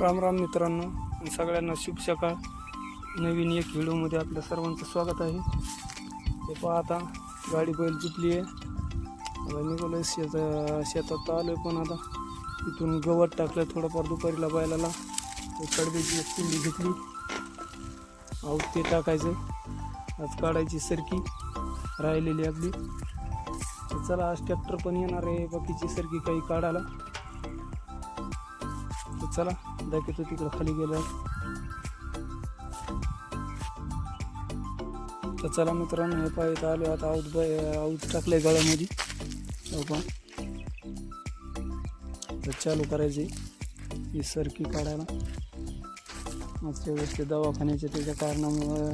राम राम मित्रांनो आणि सगळ्यांना शुभ सकाळ. नवीन एक व्हिडिओमध्ये आपल्या सर्वांचं स्वागत आहे. ते पहा आता गाडी बैल जुपली आहे. आता निघालो शेत शेतात आलो आहे पण आता. तिथून गवत टाकलं थोडंफार दुपारीला बैलाला. कडब्याची एक पिंडी घेतली. आऊत ते टाकायचं. आज काढायची सरकी राहिलेली आपली. चला आज ट्रॅक्टर पण येणार आहे. बाकीची सरकी काही काढायला. तर चला दाखवतो तिकडं खाली गेलं तर चला मित्रांनो हे पाहिजे आलो. आता आऊत बाय आऊत टाकलंय गळ्यामध्ये. तर चालू करायची ही सरकी काढायला. मागच्या वेळेस ते दवाखान्याच्या त्याच्या कारणामुळं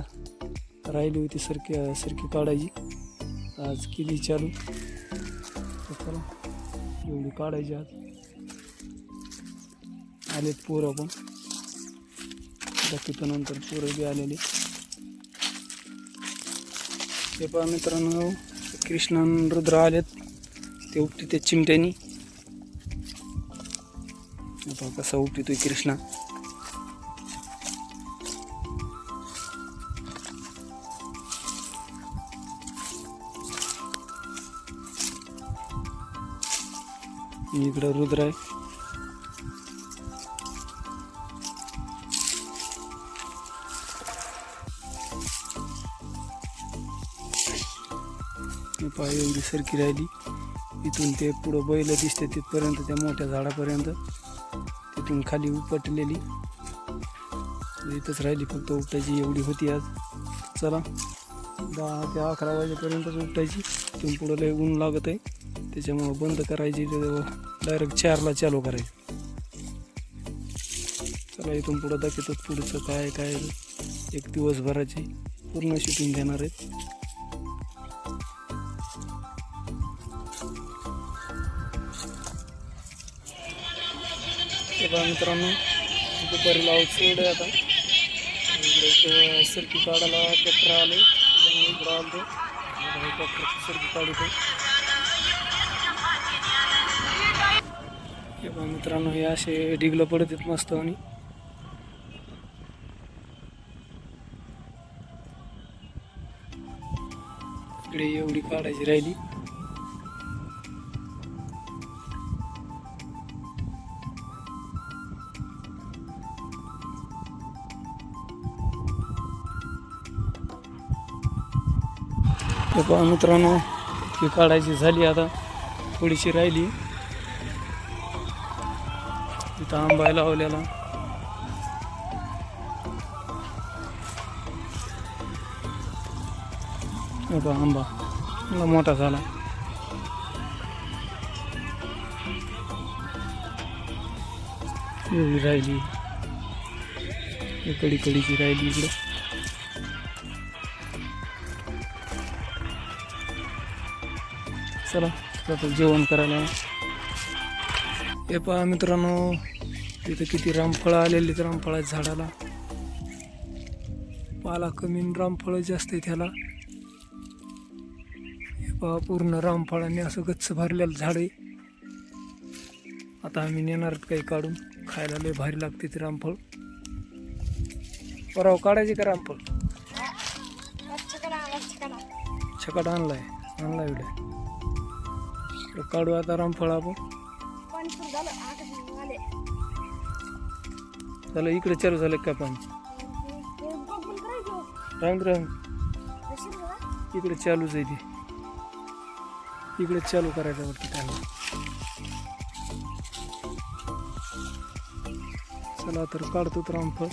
राहिली होती सरकी सरकी काढायची. आज केली चालू. तर चला एवढी काढायची आज. आलेत पोरं पण. दाखवतो नंतर पोरं बी आलेले. ते पहा मित्रांनो कृष्ण रुद्र आलेत. ते उपटी ते चिमट्यानी. कसा उपटितोय कृष्णा. इकडं रुद्र आहे. हे पाय एवढी सरकी राहिली. इथून ते पुढं बैल दिसते तिथपर्यंत त्या मोठ्या झाडापर्यंत. तिथून खाली उपटलेली. इथंच राहिली फक्त उपटायची एवढी होती आज. चला दहा ते अकरा वाजेपर्यंतच उपटायची. तिथून पुढं लय ऊन लागत आहे. त्याच्यामुळं बंद करायची डायरेक्ट चारला चालू करायची. चला इथून पुढं दाखवतो पुढचं काय काय. एक दिवसभराची पूर्ण शूटिंग घेणार आहेत. हे पहा मित्रांनो. दुपारी लावत सोड आहे आता. इकडे एक सरकी काढायला ट्रॅक्टर आले. त्याच्यामुळे इकडं आलो ट्रॅक्टरची सरकी काढतो. हे पहा मित्रांनो हे असे डिगलं पडत आहेत मस्त आणि. इकडे एवढी काढायची राहिली. हे पहा मित्रांनो ती काढायची झाली आता थोडीशी राहिली. इथं आंबा लावलेला. हे पहा आंबा मला मोठा झाला. एवढी राहिली. कडी कडीची राहिली इकडे. चला आता जेवण करायला. हे पहा मित्रांनो तिथं किती रामफळं आलेली आहेत रामफळाच्या झाडाला. पाला कमी रामफळं जास्त आहे त्याला हे पहा पूर्ण रामफळाने असं गच्च भरलेलं झाड आहे. आता आम्ही नेणार काही काढून. खायला लय भारी लागते ते रामफळ. पराव काढायचे का रामफळ? छकाट आणलाय आणलाय एवढे तर काढू आता रामफळ आपण. झालं इकडे चालू झालं का पाणी? रांग रांग. इकडे चालूच आहे ते. इकडे चालू करायचं वाटतं त्यांना. चला तर काढतो तर रामफळ.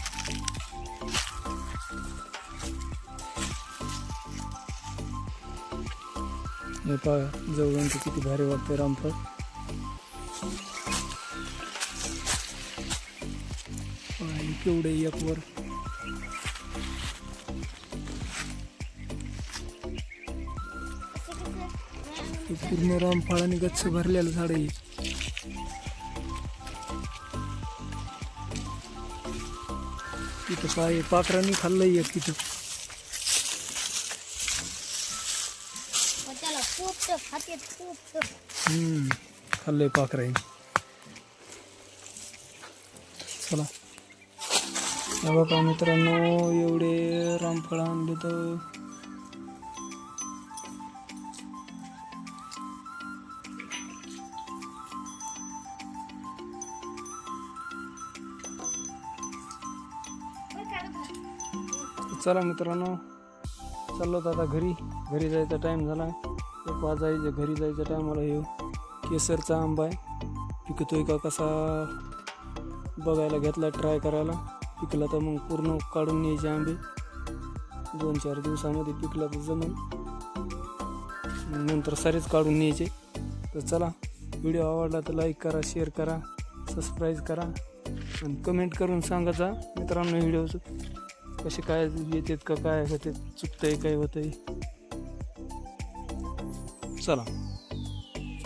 हे पहा जवळून ते किती भारी वाटते रामफळ. आणि केवढे एक वर. हे पूर्ण रामफळाने गच्च भरलेलं झाड आहे. तिथं काय पाखरांनी खाल्लंय एक तिथं हम्म खाल्लंय पाखरांनी चला. बघा मित्रांनो एवढे रामफळ आणले तर. चला मित्रांनो चाललो आता घरी. घरी जायचा टाईम झाला एक जायचं घरी जायच्या टायमाला हे केसरचा आंबा आहे. पिकतोय का कसा? बघायला घेतला ट्राय करायला. पिकला तर मग पूर्ण काढून न्यायचे आंबे. दोन चार दिवसामध्ये पिकला तर जमेल. नंतर सारेच काढून न्यायचे. तर चला व्हिडिओ आवडला तर लाईक करा शेअर करा सबस्क्राईब करा. आणि कमेंट करून सांगायचा मित्रांनो व्हिडिओ कसे काय येतात का काय होते चुकतंय काय होतंय. चला.